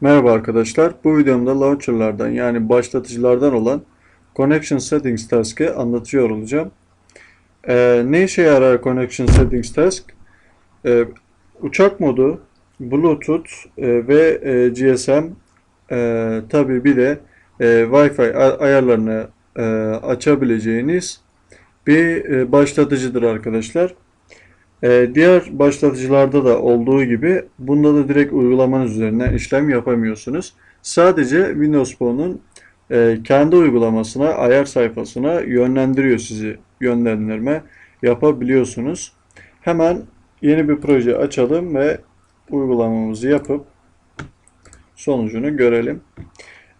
Merhaba arkadaşlar. Bu videomda launcherlardan yani başlatıcılardan olan Connection Settings Task'ı anlatıyor olacağım. Ee, ne işe yarar Connection Settings Task? Ee, uçak modu, Bluetooth e, ve e, GSM e, tabi bir de e, Wi-Fi ayarlarını e, açabileceğiniz bir e, başlatıcıdır arkadaşlar. Ee, diğer başlatıcılarda da olduğu gibi bunda da direkt uygulamanız üzerinden işlem yapamıyorsunuz. Sadece Windows Phone'un e, kendi uygulamasına, ayar sayfasına yönlendiriyor sizi. Yönlendirme yapabiliyorsunuz. Hemen yeni bir proje açalım ve uygulamamızı yapıp sonucunu görelim.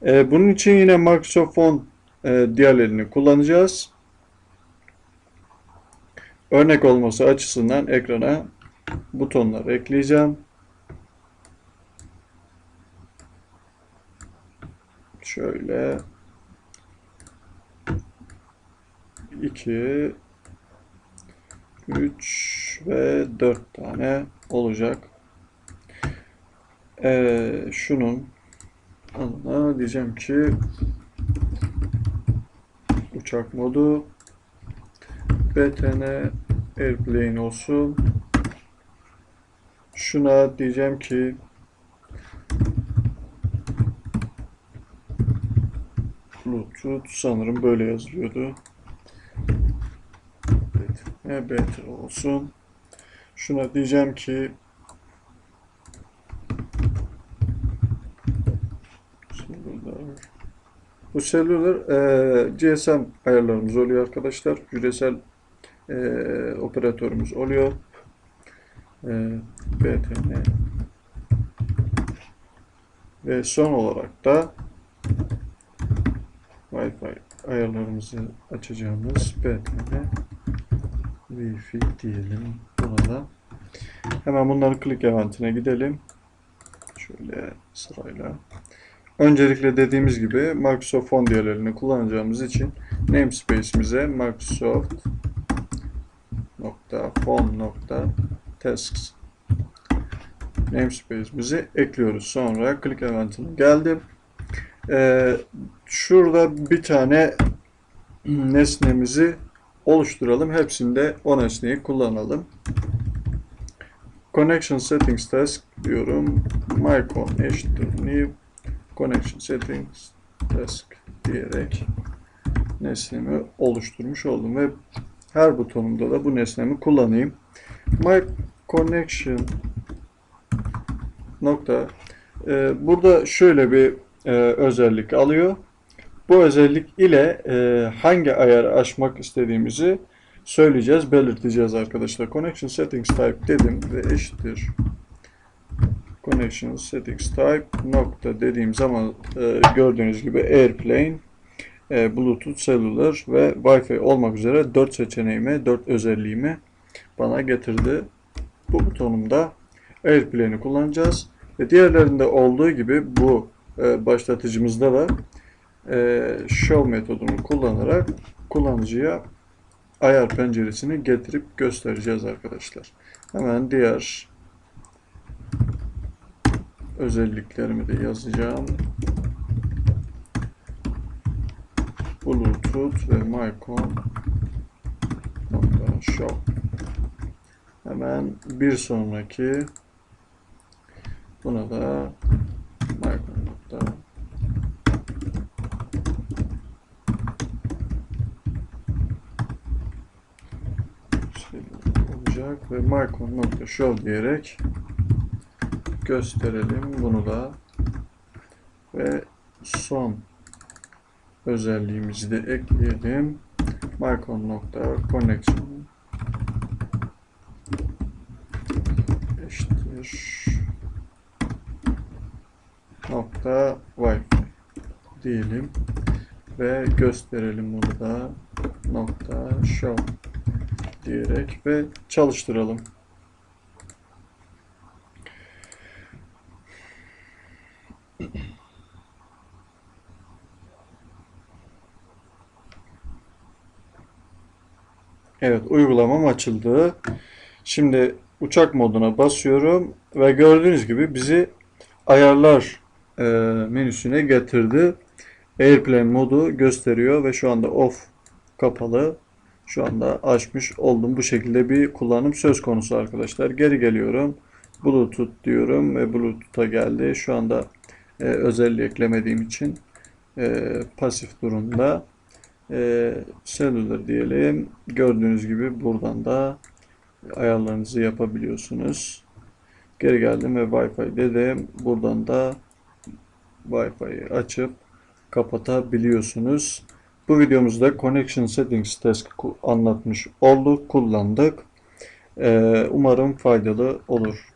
E, bunun için yine Microsoft Phone e, diğerlerini kullanacağız. Örnek olması açısından ekrana butonlar ekleyeceğim. Şöyle 2 3 ve 4 tane olacak. Ee, şunun adına diyeceğim ki uçak modu BTN Airplane olsun. Şuna diyeceğim ki Bluetooth sanırım böyle yazılıyordu. BT olsun. Şuna diyeceğim ki. Bu cellular eee, GSM ayarlarımız oluyor arkadaşlar. Küresel eee, operatörümüz oluyor. Eee BTN ve son olarak da Wi-Fi ayarlarımızı açacağımız BTN Wi-Fi diyelim buna da. Hemen bunların click eventine gidelim. Şöyle sırayla. Öncelikle dediğimiz gibi Microsoft Phone diğerlerini kullanacağımız için namespace'imize Microsoft nokta phone nokta tasks namespace'imizi ekliyoruz. Sonra click eventine geldim. Ee, şurada bir tane nesnemizi oluşturalım. Hepsinde o nesneyi kullanalım. Connection settings task diyorum. mycon eşittir new connection settings task diyerek nesnemi oluşturmuş oldum ve her butonumda da bu nesnemi kullanayım. My connection nokta e, burada şöyle bir e, özellik alıyor. Bu özellik ile e, hangi ayarı açmak istediğimizi söyleyeceğiz, belirteceğiz arkadaşlar. Connection settings type dedim ve eşittir connection settings type nokta dediğim zaman e, gördüğünüz gibi airplane, e, bluetooth, cellular ve wi-fi olmak üzere 4 seçeneğimi, 4 özelliğimi bana getirdi. Bu butonumda airplane'i kullanacağız. Ve diğerlerinde olduğu gibi bu e, başlatıcımızda da e, show metodunu kullanarak kullanıcıya ayar penceresini getirip göstereceğiz arkadaşlar. Hemen diğer özelliklerimi de yazacağım. Bluetooth ve show. Hemen bir sonraki buna da nokta şey olacak ve Mycon nokta show diyerek gösterelim bunu da ve son özelliğimizi de ekleyelim. Mycon nokta connection eşittir nokta Wi-Fi diyelim ve gösterelim bunu da nokta show diyerek ve çalıştıralım. Evet, uygulamam açıldı. Şimdi uçak moduna basıyorum ve gördüğünüz gibi bizi ayarlar e, menüsüne getirdi. Airplane modu gösteriyor ve şu anda off kapalı. Şu anda açmış oldum. Bu şekilde bir kullanım söz konusu arkadaşlar. Geri geliyorum. Bluetooth diyorum ve Bluetooth'a geldi. Şu anda e, özelliği eklemediğim için e, pasif durumda. E, cellular diyelim. Gördüğünüz gibi buradan da ayarlarınızı yapabiliyorsunuz. Geri geldim ve Wi-Fi dedim. Buradan da Wi-Fi'yi açıp kapatabiliyorsunuz. Bu videomuzda Connection Settings Task anlatmış olduk, kullandık. Ee, umarım faydalı olur.